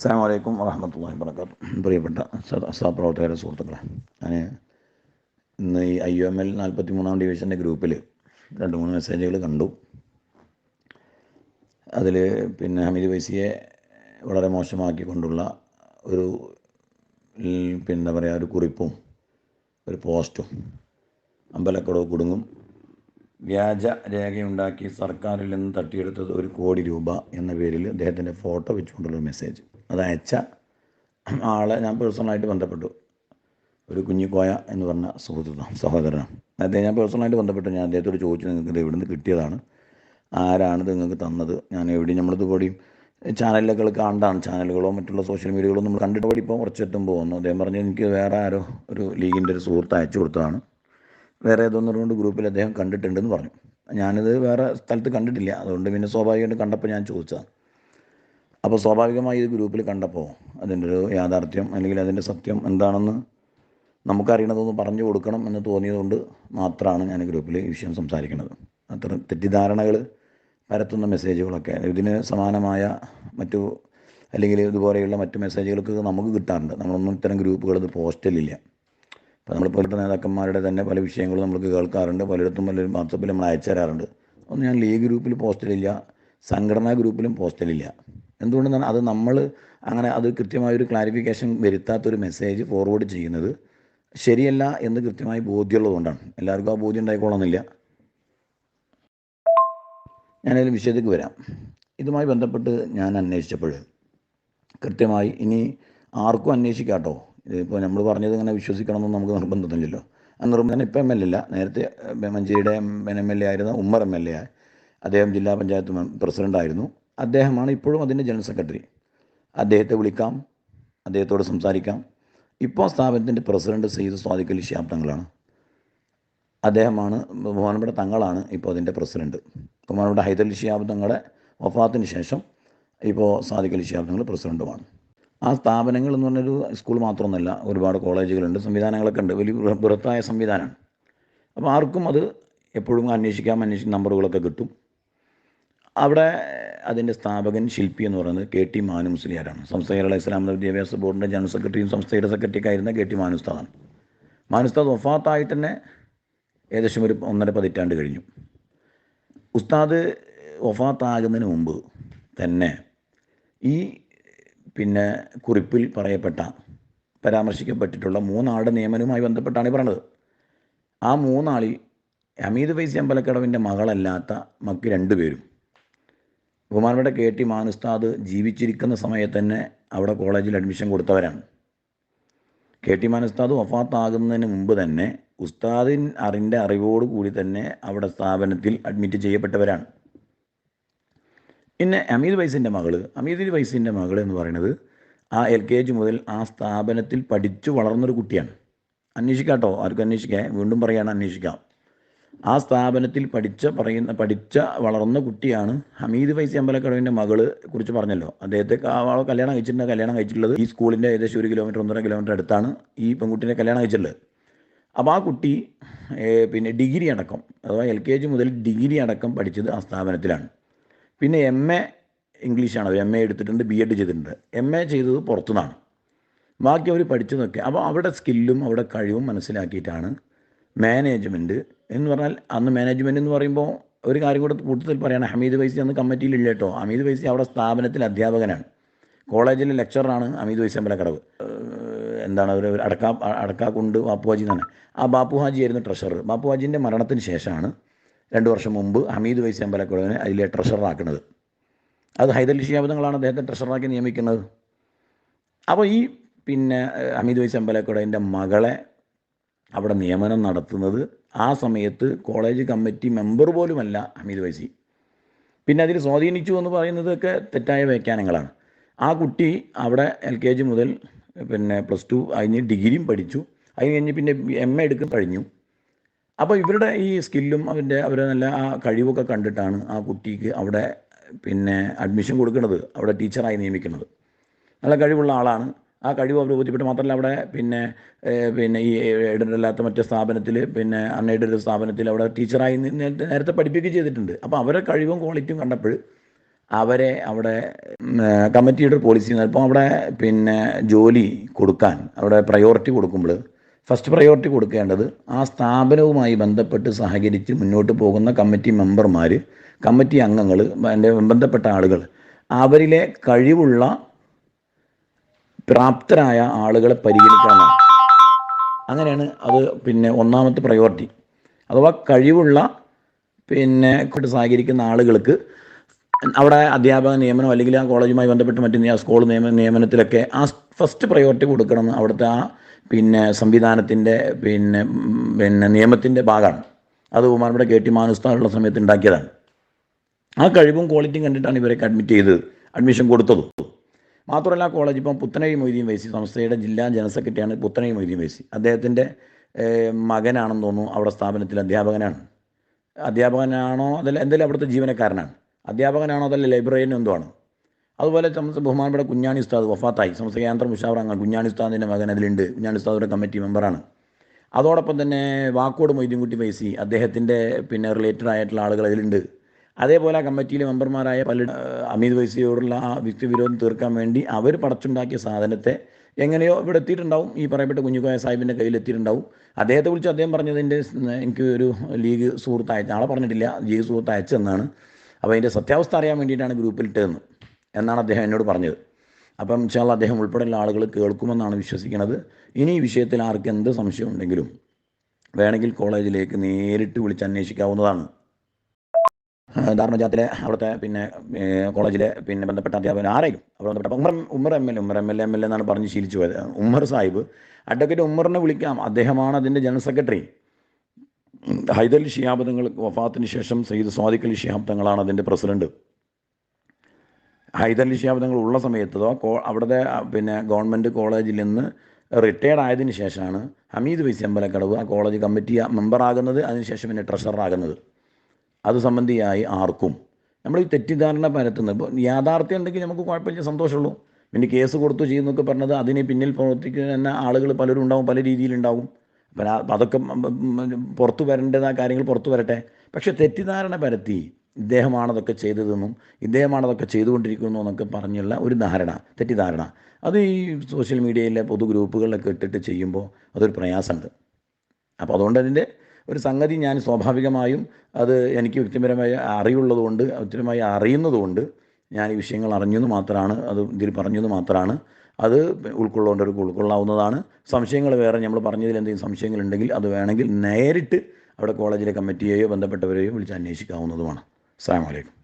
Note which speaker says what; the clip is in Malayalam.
Speaker 1: അസ്സാം വലൈക്കും വറഹമത്തല്ലാഹി വർക്കാത്തു പ്രിയപ്പെട്ട സഹപ്രവർത്തകരെ സുഹൃത്തുക്കളെ ഞാൻ ഇന്ന് ഈ ഐ എം എൽ നാൽപ്പത്തി മൂന്നാം ഡിവിഷന്റെ ഗ്രൂപ്പിൽ രണ്ട് മൂന്ന് മെസ്സേജുകൾ കണ്ടു. അതിൽ പിന്നെ ഹമീദ് വൈസിയെ വളരെ മോശമാക്കിക്കൊണ്ടുള്ള ഒരു പിന്നെന്താ പറയുക ഒരു കുറിപ്പും ഒരു പോസ്റ്റും അമ്പലക്കടവ് കുടുങ്ങും വ്യാജ രേഖയുണ്ടാക്കി സർക്കാരിൽ നിന്ന് തട്ടിയെടുത്തത് ഒരു കോടി രൂപ എന്ന പേരിൽ അദ്ദേഹത്തിന്റെ ഫോട്ടോ വെച്ചുകൊണ്ടുള്ള മെസ്സേജ്. അത് അയച്ച ആളെ ഞാൻ പേഴ്സണലായിട്ട് ബന്ധപ്പെട്ടു. ഒരു കുഞ്ഞിക്കോയ എന്ന് പറഞ്ഞ സുഹൃത്തു സഹോദരനാണ്. അദ്ദേഹം ഞാൻ പേഴ്സണലായിട്ട് ബന്ധപ്പെട്ടു. ഞാൻ അദ്ദേഹത്തോട് ചോദിച്ചു നിങ്ങൾക്ക് ഇത് എവിടുന്ന് കിട്ടിയതാണ്? ആരാണ് ഇത് നിങ്ങൾക്ക് തന്നത്? ഞാൻ എവിടെയും നമ്മളിത് കൂടിയും ചാനലുകൾ കാണാൻ ചാനലുകളോ മറ്റുള്ള സോഷ്യൽ മീഡിയകളോ നമ്മൾ കണ്ടിട്ട് കൂടി ഇപ്പോൾ കുറച്ചെത്തുമ്പോൾ വന്നു അദ്ദേഹം പറഞ്ഞു എനിക്ക് വേറെ ആരോ ഒരു ലീഗിന്റെ ഒരു സുഹൃത്ത് അയച്ചു കൊടുത്തതാണ്. വേറെ ഏതൊന്നും കൊണ്ട് ഗ്രൂപ്പിൽ അദ്ദേഹം കണ്ടിട്ടുണ്ടെന്ന് പറഞ്ഞു. ഞാനിത് വേറെ സ്ഥലത്ത് കണ്ടിട്ടില്ല. അതുകൊണ്ട് പിന്നെ സ്വാഭാവികമായിട്ട് കണ്ടപ്പോൾ ഞാൻ ചോദിച്ചതാണ്. അപ്പോൾ സ്വാഭാവികമായി ഇത് ഗ്രൂപ്പിൽ കണ്ടപ്പോൾ അതിന്റെ ഒരു യാഥാർത്ഥ്യം അല്ലെങ്കിൽ അതിന്റെ സത്യം എന്താണെന്ന് നമുക്കറിയണതൊന്ന് പറഞ്ഞു കൊടുക്കണം എന്ന് തോന്നിയതുകൊണ്ട് മാത്രമാണ് ഞാൻ ഗ്രൂപ്പിൽ ഈ വിഷയം സംസാരിക്കുന്നത്. അത്ര തെറ്റിദ്ധാരണകൾ പരത്തുന്ന മെസ്സേജുകളൊക്കെ ഇതിന് സമാനമായ മറ്റു അല്ലെങ്കിൽ ഇതുപോലെയുള്ള മറ്റു മെസ്സേജുകൾക്ക് നമുക്ക് കിട്ടാറുണ്ട്. നമ്മളൊന്നും ഇത്തരം ഗ്രൂപ്പുകൾ ഇത് പോസ്റ്റലില്ല നമ്മളിപ്പോൾ ഇവിടുത്തെ നേതാക്കന്മാരുടെ തന്നെ പല വിഷയങ്ങളും നമുക്ക് കേൾക്കാറുണ്ട്. പലയിടത്തും പല വാട്സപ്പിൽ നമ്മൾ അയച്ചു തരാറുണ്ട്. ഒന്നും ഞാൻ ലീഗ് ഗ്രൂപ്പിൽ പോസ്റ്റലില്ല സംഘടനാ ഗ്രൂപ്പിലും പോസ്റ്റലില്ല എന്തുകൊണ്ടെന്നാണ് അത് നമ്മൾ അങ്ങനെ അത് കൃത്യമായൊരു ക്ലാരിഫിക്കേഷൻ വരുത്താത്തൊരു മെസ്സേജ് ഫോർവേഡ് ചെയ്യുന്നത് ശരിയല്ല എന്ന് കൃത്യമായി ബോധ്യമുള്ളതുകൊണ്ടാണ്. എല്ലാവർക്കും ആ ബോധ്യം ഉണ്ടായിക്കോളന്നില്ല ഞാനതിൽ വിഷയത്തേക്ക് വരാം. ഇതുമായി ബന്ധപ്പെട്ട് ഞാൻ അന്വേഷിച്ചപ്പോൾ കൃത്യമായി ഇനി ആർക്കും അന്വേഷിക്കാം കേട്ടോ ഇതിപ്പോൾ നമ്മൾ പറഞ്ഞത് ഇങ്ങനെ വിശ്വസിക്കണമെന്ന് നമുക്ക് നിർബന്ധമില്ലല്ലോ ആ നിർബന്ധം ഇപ്പം എം എൽ എ നേരത്തെ മഞ്ചേരിയുടെ എം എൽ എ ആയിരുന്ന ഉമ്മർ എം എൽ എ അദ്ദേഹം ജില്ലാ പഞ്ചായത്ത് പ്രസിഡന്റായിരുന്നു അദ്ദേഹമാണ് ഇപ്പോഴും അതിന്റെ ജനറൽ സെക്രട്ടറി. അദ്ദേഹത്തെ വിളിക്കാം. അദ്ദേഹത്തോട് സംസാരിക്കാം. ഇപ്പോൾ സ്ഥാപനത്തിന്റെ പ്രസിഡന്റ് സെയ്ദ് സ്വാദിഖ് അലി ഷിഹാബ് തങ്ങളാണ്. അദ്ദേഹമാണ് ബഹുമാനപ്പെട്ട തങ്ങളാണ് ഇപ്പോൾ അതിന്റെ പ്രസിഡന്റ്. ബഹുമാനപ്പെട്ട ഹൈദർ അലി ഷിഹാബ് തങ്ങളുടെ വഫാത്തിന് ശേഷം ഇപ്പോൾ സാദിഖ് അലി ഷിഹാബ് തങ്ങൾ പ്രസിഡന്റുമാണ്. ആ സ്ഥാപനങ്ങൾ എന്ന് പറഞ്ഞൊരു സ്കൂൾ മാത്രമൊന്നുമല്ല. ഒരുപാട് കോളേജുകളുണ്ട്. സംവിധാനങ്ങളൊക്കെ ഉണ്ട്. വലിയ ബൃഹ- ബൃഹത്തായ സംവിധാനമാണ്. അപ്പോൾ ആർക്കും അത് എപ്പോഴും അന്വേഷിക്കാം. അന്വേഷിക്കുന്ന നമ്പറുകളൊക്കെ കിട്ടും. അവിടെ അതിന്റെ സ്ഥാപകൻ ശില്പി എന്ന് പറയുന്നത് കെ ടി മാനു മുസ്ലിയാരാണ്. സംസ്ഥ കേരള ഇസ്ലാമിക വിദ്യാഭ്യാസ ബോർഡിന്റെ ജനറൽ സെക്രട്ടറിയും സംസ്ഥയുടെ സെക്രട്ടറിയൊക്കെ ആയിരുന്ന കെ ടി മാനുസ്താദാണ് മാനുസ്താദ് വഫാത്തായിട്ട് തന്നെ ഏകദേശം ഒരു ഒന്നര പതിറ്റാണ്ട് കഴിഞ്ഞു. ഉസ്താദ് വഫാത്താകുന്നതിന് മുമ്പ് തന്നെ ഈ പിന്നെ കുറിപ്പിൽ പറയപ്പെട്ട പരാമർശിക്കപ്പെട്ടിട്ടുള്ള മൂന്നാളുടെ നിയമനവുമായി ബന്ധപ്പെട്ടാണ് പറഞ്ഞത്. ആ മൂന്നാളിൽ ഹമീദ് ഫൈസി അമ്പലക്കടവിന്റെ മകളല്ലാത്ത മക്ക് രണ്ടുപേരും ബഹുമാനപ്പെട്ട കെ ടി മാനുസ്താദ് ജീവിച്ചിരിക്കുന്ന സമയത്ത് തന്നെ അവിടെ കോളേജിൽ അഡ്മിഷൻ കൊടുത്തവരാണ്. കെ ടി മാനുസ്താദ് വഫാത്താകുന്നതിന് മുമ്പ് തന്നെ ഉസ്താദിൻ അറിന്റെ അറിവോട് കൂടി തന്നെ അവിടെ സ്ഥാപനത്തിൽ അഡ്മിറ്റ് ചെയ്യപ്പെട്ടവരാണ്. പിന്നെ അമീദ് വൈസിന്റെ മകൾ അമീദ് വൈസിന്റെ മകൾ എന്ന് പറയുന്നത് ആ എൽ കെ ജി മുതൽ ആ സ്ഥാപനത്തിൽ പഠിച്ചു വളർന്നൊരു കുട്ടിയാണ്. അന്വേഷിക്കാം കേട്ടോ ആർക്കും അന്വേഷിക്കാം വീണ്ടും പറയുകയാണ് അന്വേഷിക്കാം. ആ സ്ഥാപനത്തിൽ പഠിച്ച പറയുന്ന പഠിച്ച വളർന്ന കുട്ടിയാണ് ഹമീദ് ഫൈസി അമ്പലക്കടവിന്റെ മകൾ കുറിച്ച് പറഞ്ഞല്ലോ. അദ്ദേഹത്തെ കല്യാണം കഴിച്ചിട്ടുണ്ട്. കല്യാണം കഴിച്ചിട്ടുള്ളത് ഈ സ്കൂളിന്റെ ഏകദേശം ഒരു കിലോമീറ്റർ ഒന്നര കിലോമീറ്റർ അടുത്താണ് ഈ പെൺകുട്ടീനെ കല്യാണം കഴിച്ചിട്ടുള്ളത്. അപ്പോൾ ആ കുട്ടി പിന്നെ ഡിഗ്രി അടക്കം അഥവാ എൽ കെ ജി മുതൽ ഡിഗ്രി അടക്കം പഠിച്ചത് ആ സ്ഥാപനത്തിലാണ്. പിന്നെ എം എ ഇംഗ്ലീഷാണ് അവർ എം എ എടുത്തിട്ടുണ്ട് ബി എഡ് ചെയ്തിട്ടുണ്ട്. എം എ ചെയ്തത് പുറത്തുനിന്നാണ്. ബാക്കി അവർ പഠിച്ചതൊക്കെ അപ്പോൾ അവിടെ സ്കില്ലും അവിടെ കഴിവും മനസ്സിലാക്കിയിട്ടാണ് മാനേജ്മെന്റ് എന്ന് പറഞ്ഞാൽ അന്ന് മാനേജ്മെന്റ് എന്ന് പറയുമ്പോൾ ഒരു കാര്യം കൂടെ കൂട്ടത്തിൽ പറയാണ്. ഹമീദ് വൈസി അന്ന് കമ്മിറ്റിയിലില്ല കേട്ടോ. ഹമീദ് വൈസി അവിടെ സ്ഥാപനത്തിൽ അധ്യാപകനാണ്. കോളേജിലെ ലെക്ചറാണ് അമീദ് വൈസി അമ്പലക്കടവ്. കടവ് എന്താണ് അടക്ക അടക്കാ അടക്കാക്കുണ്ട് ബാപ്പുഹാജി തന്നെ ആ ബാപ്പുഹാജി ആയിരുന്നു ട്രഷറർ ബാപ്പുഹാജിന്റെ മരണത്തിന് ശേഷമാണ് രണ്ട് വർഷം മുമ്പ് ഹമീദ് വൈസി അമ്പലക്കുളവിനെ അതിലെ ട്രഷറാക്കുന്നത് അത് ഹൈദരലി ഷിയാബുദങ്ങളാണ് അദ്ദേഹത്തെ ട്രഷററാക്കി നിയമിക്കുന്നത്. അപ്പോൾ ഈ പിന്നെ ഹമീദ് വൈസി അമ്പലക്കുളവിന്റെ മകളെ അവിടെ നിയമനം നടത്തുന്നത് ആ സമയത്ത് കോളേജ് കമ്മിറ്റി മെമ്പർ പോലുമല്ല ഹമീദ് വൈസി പിന്നെ അതിൽ സ്വാധീനിച്ചു എന്ന് പറയുന്നതൊക്കെ തെറ്റായ വ്യാഖ്യാനങ്ങളാണ്. ആ കുട്ടി അവിടെ എൽ കെ ജി മുതൽ പിന്നെ പ്ലസ് ടു അതിന് ഡിഗ്രിയും പഠിച്ചു. അത് കഴിഞ്ഞ് പിന്നെ എം എ എടുക്കും കഴിഞ്ഞു. അപ്പോൾ ഇവരുടെ ഈ സ്കില്ലും അവന്റെ അവരെ നല്ല ആ കഴിവൊക്കെ കണ്ടിട്ടാണ് ആ കുട്ടിക്ക് അവിടെ പിന്നെ അഡ്മിഷൻ കൊടുക്കുന്നത് അവിടെ ടീച്ചറായി നിയമിക്കുന്നത്. നല്ല കഴിവുള്ള ആളാണ്. ആ കഴിവ് അവർ ബോധ്യപ്പെട്ട് മാത്രമല്ല അവിടെ പിന്നെ പിന്നെ ഈ എയ്ഡഡ് അല്ലാത്ത മറ്റേ സ്ഥാപനത്തിൽ പിന്നെ അൺഎയ്ഡഡ് സ്ഥാപനത്തിൽ അവിടെ ടീച്ചറായി നേരത്തെ പഠിപ്പിക്കുകയും ചെയ്തിട്ടുണ്ട്. അപ്പോൾ അവരുടെ കഴിവും ക്വാളിറ്റിയും കണ്ടപ്പോൾ അവരെ അവിടെ കമ്മിറ്റിയുടെ പോളിസി ഇപ്പോൾ അവിടെ പിന്നെ ജോലി കൊടുക്കാൻ അവിടെ പ്രയോറിറ്റി കൊടുക്കുമ്പോൾ ഫസ്റ്റ് പ്രയോറിറ്റി കൊടുക്കേണ്ടത് ആ സ്ഥാപനവുമായി ബന്ധപ്പെട്ട് സഹകരിച്ച് മുന്നോട്ട് പോകുന്ന കമ്മിറ്റി മെമ്പർമാർ കമ്മിറ്റി അംഗങ്ങൾ എന്റെ ബന്ധപ്പെട്ട ആളുകൾ അവരിലെ കഴിവുള്ള പ്രാപ്തരായ ആളുകളെ പരിഗണിക്കാനാണ്. അങ്ങനെയാണ് അത് പിന്നെ ഒന്നാമത്തെ പ്രയോറിറ്റി അഥവാ കഴിവുള്ള പിന്നെ സഹകരിക്കുന്ന ആളുകൾക്ക് അവിടെ അധ്യാപക നിയമനം അല്ലെങ്കിൽ ആ കോളേജുമായി ബന്ധപ്പെട്ട് മറ്റ് സ്കൂൾ നിയമ നിയമനത്തിലൊക്കെ ആ ഫസ്റ്റ് പ്രയോറിറ്റി കൊടുക്കണം അവിടുത്തെ ആ പിന്നെ സംവിധാനത്തിന്റെ പിന്നെ പിന്നെ നിയമത്തിന്റെ ഭാഗമാണ്. അത് ബഹുമാനപ്പെട്ട കെ ടി മാനുസ്താനുള്ള സമയത്ത് ഉണ്ടാക്കിയതാണ്. ആ കഴിവും ക്വാളിറ്റിയും കണ്ടിട്ടാണ് ഇവരൊക്കെ അഡ്മിറ്റ് ചെയ്തത് അഡ്മിഷൻ കൊടുത്തത്. മാത്രമല്ല കോളേജ് ഇപ്പം പുത്തനഴി മൊയ്തീൻ വൈസി സംസ്ഥയുടെ ജില്ലാ ജനറൽ സെക്രട്ടറിയാണ് പുത്തനഴി മൊയ്തീൻ വൈസി. അദ്ദേഹത്തിന്റെ മകനാണെന്ന് തോന്നുന്നു അവിടെ സ്ഥാപനത്തിൽ അധ്യാപകനാണ്. അധ്യാപകനാണോ അതല്ല എന്തെങ്കിലും അവിടുത്തെ ജീവനക്കാരനാണ്. അധ്യാപകനാണോ അതല്ല ലൈബ്രറിയൻ എന്തോ ആണ്. അതുപോലെ ബഹുമാനപ്പെട്ട കുഞ്ഞാണി ഉസ്താദ് വഫാത്തായി. സംസ്ഥ കേന്ദ്ര മുഷാവറങ്ങൾ കുഞ്ഞാണി ഉസ്താദിന്റെ മകൻ അതിലുണ്ട്. കുഞ്ഞാണി ഉസ്താദിന്റെ കമ്മിറ്റി മെമ്പറാണ്. അതോടൊപ്പം തന്നെ വാക്കോട് മൊയ്തീൻകുട്ടി വൈസി അദ്ദേഹത്തിന്റെ പിന്നെ റിലേറ്റഡ് ആയിട്ടുള്ള ആളുകൾ അതിലുണ്ട്. അതേപോലെ ആ കമ്മിറ്റിയിലെ മെമ്പർമാരായ പല അമീത് വൈസിയോടുള്ള ആ വ്യക്തി വിരോധം തീർക്കാൻ വേണ്ടി അവർ പടച്ചുണ്ടാക്കിയ സാധനത്തെ എങ്ങനെയോ ഇവിടെ എത്തിയിട്ടുണ്ടാവും. ഈ പറയപ്പെട്ട കുഞ്ഞുക്കോയ സാഹിബിന്റെ കയ്യിൽ എത്തിയിട്ടുണ്ടാവും. അദ്ദേഹത്തെ വിളിച്ച് അദ്ദേഹം പറഞ്ഞതിന്റെ എനിക്ക് ഒരു ലീഗ് സുഹൃത്ത് അയച്ച ആളെ പറഞ്ഞിട്ടില്ല ലീഗ് സുഹൃത്ത് അയച്ചെന്നാണ്. അപ്പോൾ അതിന്റെ സത്യാവസ്ഥ അറിയാൻ വേണ്ടിയിട്ടാണ് ഗ്രൂപ്പിലിട്ടതെന്ന്. എന്നാണ് അദ്ദേഹം എന്നോട് പറഞ്ഞത്. അപ്പം ഇൻഷാല്ല അദ്ദേഹം ഉൾപ്പെടെയുള്ള ആളുകൾ കേൾക്കുമെന്നാണ് വിശ്വസിക്കുന്നത് ഇനി ഈ വിഷയത്തിൽ ആർക്ക് എന്ത് സംശയം ഉണ്ടെങ്കിലും വേണമെങ്കിൽ കോളേജിലേക്ക് നേരിട്ട് വിളിച്ച് അന്വേഷിക്കാവുന്നതാണ്. ധാരണജാത്തിലെ അവിടുത്തെ പിന്നെ കോളേജിലെ പിന്നെ ബന്ധപ്പെട്ട അധ്യാപകൻ ആരെങ്കിലും അവിടെ ബന്ധപ്പെട്ട Ummer Ummer M L Ummer M L M L എന്നാണ് പറഞ്ഞ് ശീലിച്ചു പോയത്. ഉമ്മർ സാഹിബ് അഡ്വക്കേറ്റ് ഉമ്മറിനെ വിളിക്കാം. അദ്ദേഹമാണ് അതിന്റെ ജനറൽ സെക്രട്ടറി. ഹൈദൽ ഷിയാബ് തങ്ങൾ വഫാത്തിന് ശേഷം സയ്യിദ് സ്വാദിഖ് അലി തങ്ങളാണ് അതിന്റെ പ്രസിഡന്റ്. ഹൈദരലി തങ്ങൾ ഉള്ള സമയത്തതോ കോ അവിടുത്തെ പിന്നെ ഗവൺമെന്റ് കോളേജിൽ നിന്ന് റിട്ടയർഡ് ആയതിന് ശേഷമാണ് ഹമീദ് വൈസി അമ്പലക്കടവ് ആ കോളേജ് കമ്മിറ്റി മെമ്പറാകുന്നത് അതിനുശേഷം പിന്നെ ട്രഷററാകുന്നത് അത് സംബന്ധിയായി ആർക്കും. നമ്മൾ ഈ തെറ്റിദ്ധാരണ പരത്തുന്നത് ഇപ്പോൾ യാഥാർത്ഥ്യം ഉണ്ടെങ്കിൽ നമുക്ക് കുഴപ്പമില്ല സന്തോഷമുള്ളൂ. പിന്നെ കേസ് കൊടുത്തു ചെയ്യുന്നൊക്കെ പറഞ്ഞത് അതിന് പിന്നിൽ പ്രവർത്തിക്കുന്ന തന്നെ ആളുകൾ പലരും ഉണ്ടാവും പല രീതിയിലുണ്ടാവും അപ്പം അതൊക്കെ പുറത്തു വരേണ്ടത് വരേണ്ടതായ കാര്യങ്ങൾ പുറത്തു വരട്ടെ. പക്ഷേ തെറ്റിദ്ധാരണ പരത്തി ഇദ്ദേഹമാണതൊക്കെ ചെയ്തതെന്നും ഇദ്ദേഹമാണതൊക്കെ ചെയ്തുകൊണ്ടിരിക്കുന്നു എന്നൊക്കെ പറഞ്ഞുള്ള ഒരു ധാരണ തെറ്റിദ്ധാരണ. അത് ഈ സോഷ്യൽ മീഡിയയിലെ പൊതു ഗ്രൂപ്പുകളിലൊക്കെ ഇട്ടിട്ട് ചെയ്യുമ്പോൾ അതൊരു പ്രയാസമുണ്ട്. അപ്പോൾ അതുകൊണ്ട് അതിന്റെ ഒരു സംഗതി ഞാൻ സ്വാഭാവികമായും അത് എനിക്ക് വ്യക്തിപരമായ അറിവുള്ളതുകൊണ്ട് വ്യക്തിപരമായി അറിയുന്നതുകൊണ്ട് ഞാൻ ഈ വിഷയങ്ങൾ അറിഞ്ഞെന്ന് മാത്രമാണ് അത് ഇതിൽ പറഞ്ഞെന്ന് മാത്രമാണ് അത് ഉൾക്കൊള്ളേണ്ടവർക്ക് ഉൾക്കൊള്ളാവുന്നതാണ്. സംശയങ്ങൾ വേറെ നമ്മൾ പറഞ്ഞതിൽ എന്തെങ്കിലും സംശയങ്ങളുണ്ടെങ്കിൽ അത് വേണമെങ്കിൽ നേരിട്ട് അവിടെ കോളേജിലെ കമ്മിറ്റിയെയോ ബന്ധപ്പെട്ടവരെയോ വിളിച്ച് അന്വേഷിക്കാവുന്നതുമാണ്. salaamaaleykum